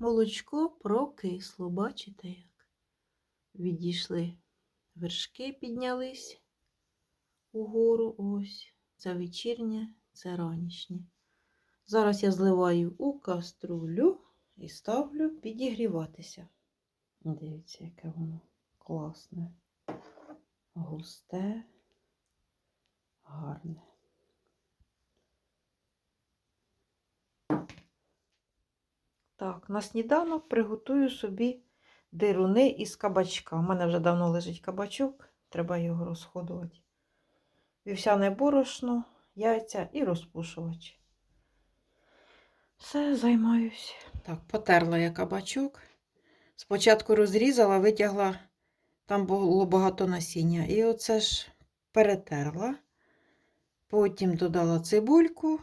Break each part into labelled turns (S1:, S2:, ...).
S1: молочко прокисло. Бачите, як? Відійшли вершки, піднялись угору. Ось. Це вечірнє, це ранішнє. Зараз я зливаю у каструлю і ставлю підігріватися. Дивіться, яке воно класне, густе, гарне. Так, на сніданок приготую собі дируни із кабачка. У мене вже давно лежить кабачок, треба його розходувати. Вівсяне борошно, яйця і розпушувач. Все, займаюсь. Так, потерла я кабачок. Спочатку розрізала, витягла, там було багато насіння. І оце ж перетерла. Потім додала цибульку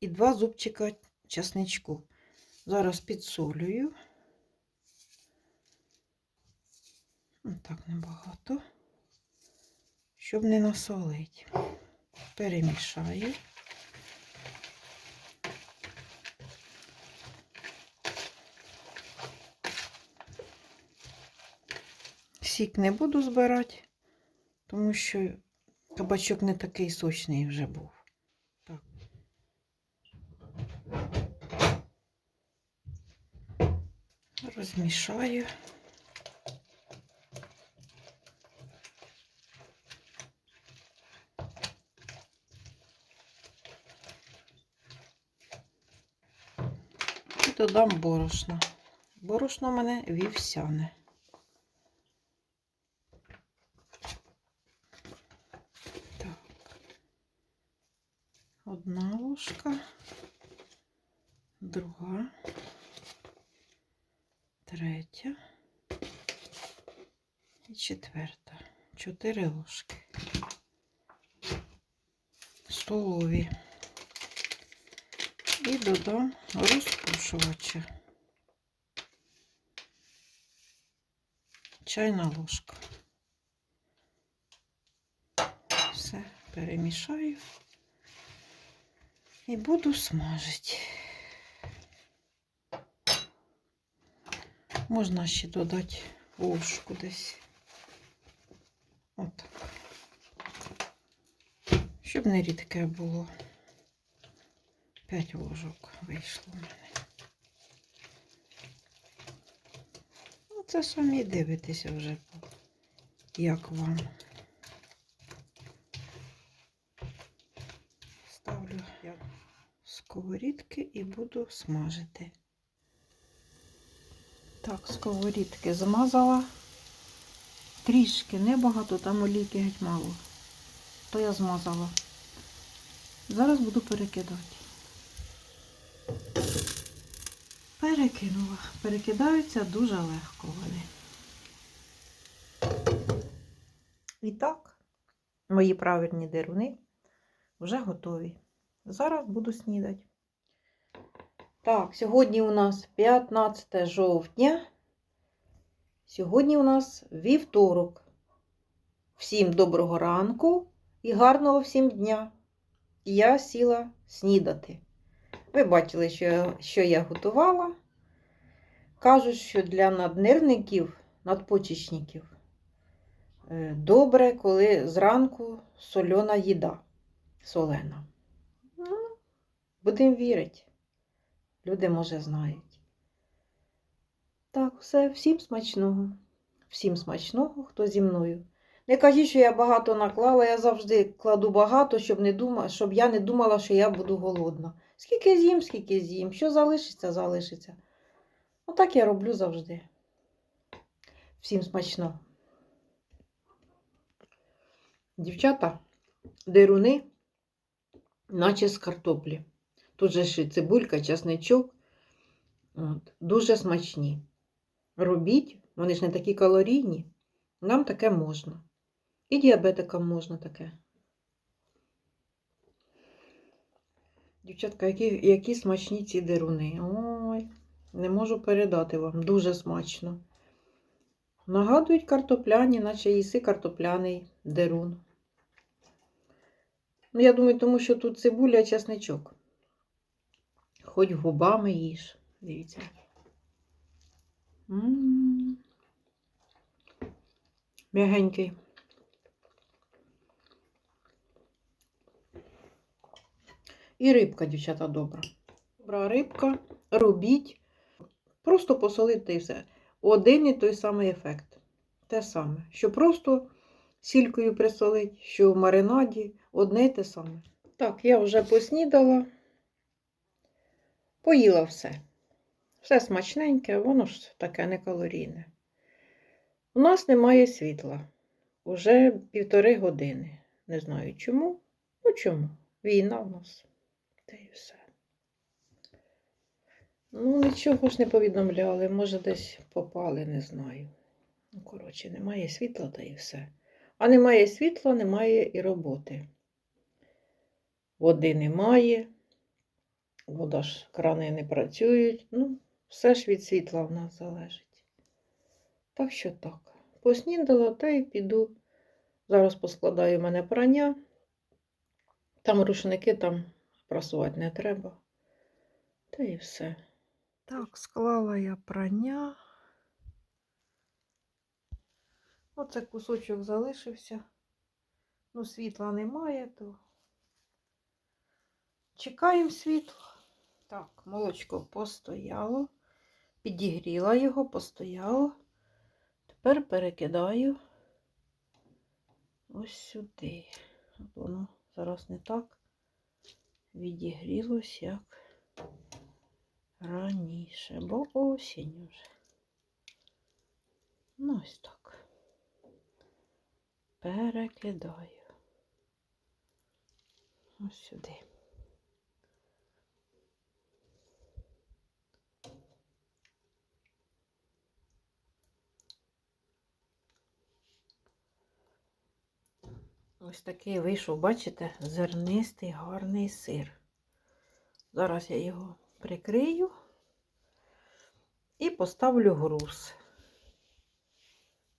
S1: і два зубчика часничку. Зараз підсолюю. Так небагато, щоб не насолити. Перемішаю. Сік не буду збирати, тому що кабачок не такий сочний вже був. Так. Розмішаю. І додам борошно. Борошно у мене вівсяне. Так. Одна ложка, четверта. Чотири ложки. Столові. І додам розпушувача. Чайна ложка. Все перемішаю і буду смажити. Можна ще додати ложку десь. Отак. Щоб не рідке було. П'ять ложок вийшло в мене. Ну, це самі дивитеся вже, як вам. Ставлю я сковорідки і буду смажити. Так, сковорідки змазала. Трішки, небагато, там олійки геть мало. То я змазала. Зараз буду перекидати. Перекинула. Перекидаються дуже легко вони. І так, мої правильні деруни вже готові. Зараз буду снідати. Так, сьогодні у нас 15 жовтня. Сьогодні у нас вівторок. Всім доброго ранку і гарного всім дня. Я сіла снідати. Ви бачили, що я, що я готувала. Кажуть, що для наднирників, надпочечників е, добре, коли зранку сольона їда, солена. Ну, будемо вірити. Люди, може, знають. Так, все, всім смачного. Всім смачного, хто зі мною. Не кажіть, що я багато наклала, я завжди кладу багато, щоб, не дума, щоб я не думала, що я буду голодна. Скільки з'їм, скільки з'їм. Що залишиться, залишиться. Отак я роблю завжди. Всім смачно. Дівчата, деруни, наче з картоплі. Тут же ще цибулька, часничок. От, Дуже смачні. Робіть, вони ж не такі калорійні. Нам таке можна. І діабетикам можна таке. Дівчатка, які, які смачні ці деруни. Ой, не можу передати вам. Дуже смачно. Нагадують картопляні, наче їси картопляний дерун. Ну, я думаю, тому що тут цибуля і чесничок. Хоч губами їж. Дивіться. М'ягенький. І рибка, дівчата, добра. Добра рибка, робіть. Просто посолити і все. Один і той самий ефект. Те саме. Що просто сількою присолить, що в маринаді одне й те саме. Так, я вже поснідала, поїла все. Все смачненьке, воно ж таке некалорійне. У нас немає світла. Уже півтори години. Не знаю чому. Ну чому? Війна в нас. Та й все. Ну, нічого ж не повідомляли, може, десь попали, не знаю. Ну, коротше, немає світла та і все. А немає світла, немає і роботи. Води немає, вода ж крани не працюють. Ну, все ж від світла в нас залежить. Так що так. Поснідала та й піду. Зараз поскладаю в мене прання. Там рушники, там прасувати не треба. Та і все. Так, склала я прання. Оце кусочок залишився. Ну, світла немає, то чекаємо світла. Так, молочко постояло, підігріла його, постояло. Тепер перекидаю ось сюди. От Воно зараз не так відігрілось, як раніше, бо осінь вже. Ну, ось так. Перекидаю. Ось сюди. Ось такий вийшов, бачите, зернистий гарний сир. Зараз я його прикрию і поставлю груз.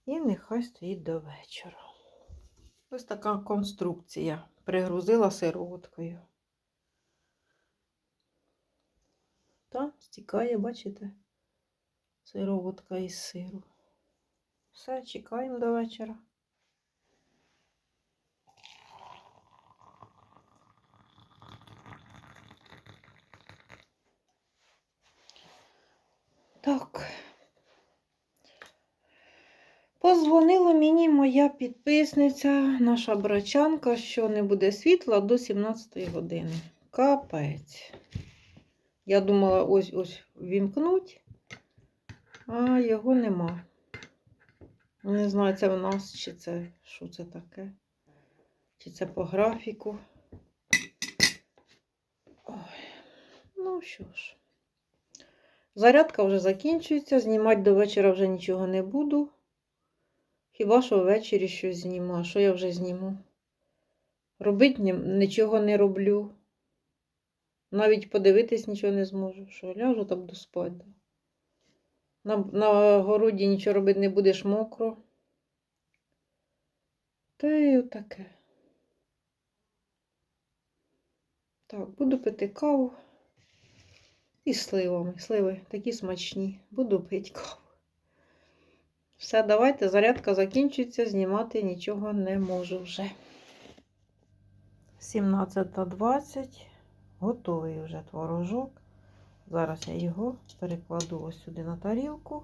S1: І нехай стоїть до вечора. Ось така конструкція. Пригрузила сироваткою. Та стікає, бачите, сироватка із сиру. Все, чекаємо до вечора. Так. Позвонила мені моя підписниця, наша брачанка, що не буде світла до 17 години. Капець. Я думала, ось ось вімкнуть, а його нема. Не знаю, це в нас, чи це що це таке, чи це по графіку. Ой, ну що ж. Зарядка вже закінчується, знімати до вечора вже нічого не буду. Хіба що ввечері щось зніму, а що я вже зніму? Робити нічого не роблю. Навіть подивитись нічого не зможу. Що ляжу та буду спати. На, на городі нічого робити не будеш мокро. Та й отаке. Так, буду пити каву. І сливами. Сливи такі смачні. Буду пити. Все, давайте, зарядка закінчується, знімати нічого не можу вже. 17.20. Готовий вже творожок. Зараз я його перекладу ось сюди на тарілку,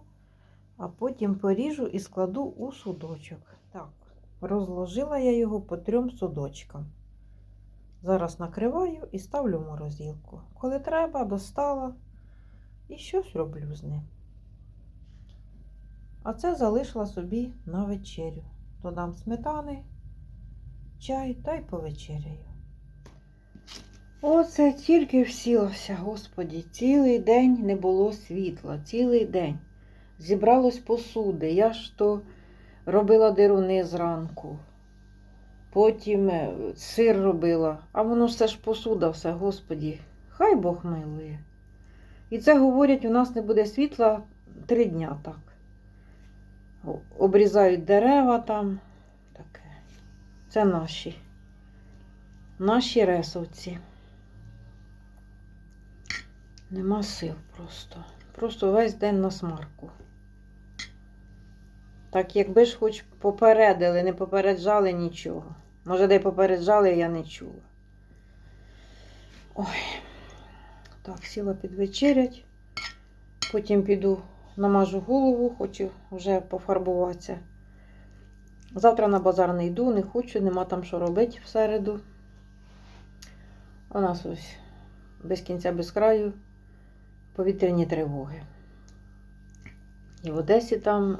S1: а потім поріжу і складу у судочок. Так, розложила я його по трьом судочкам. Зараз накриваю і ставлю в морозилку. Коли треба, достала і щось роблю з ним. А це залишила собі на вечерю. Додам сметани, чай та й повечеряю. Оце тільки всілося, господі, цілий день не було світла, цілий день. Зібралось посуди. Я ж то робила дируни зранку. Потім е, сир робила, а воно все ж посуда, все, господі, хай Бог милує. І це говорять, у нас не буде світла три дня так. Обрізають дерева там. Таке. Це наші. Наші ресовці. Нема сил просто. Просто весь день на смарку. Так якби ж хоч попередили, не попереджали нічого. Може, де попереджали, я не чула. Ой. Так, сіла підвечерять. Потім піду намажу голову, хочу вже пофарбуватися. Завтра на базар не йду, не хочу, нема там що робити в середу. У нас ось без кінця, без краю повітряні тривоги. І в Одесі там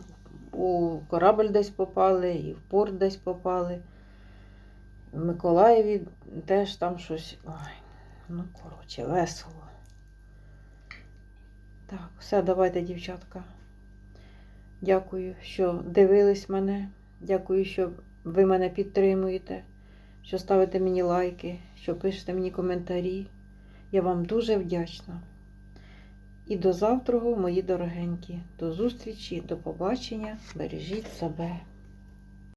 S1: у корабль десь попали, і в порт десь попали. В Миколаєві теж там щось. Ой, ну, коротше, весело. Так, все, давайте, дівчатка. Дякую, що дивились мене. Дякую, що ви мене підтримуєте, що ставите мені лайки, що пишете мені коментарі. Я вам дуже вдячна. І до завтра, мої дорогенькі. До зустрічі, до побачення. Бережіть себе.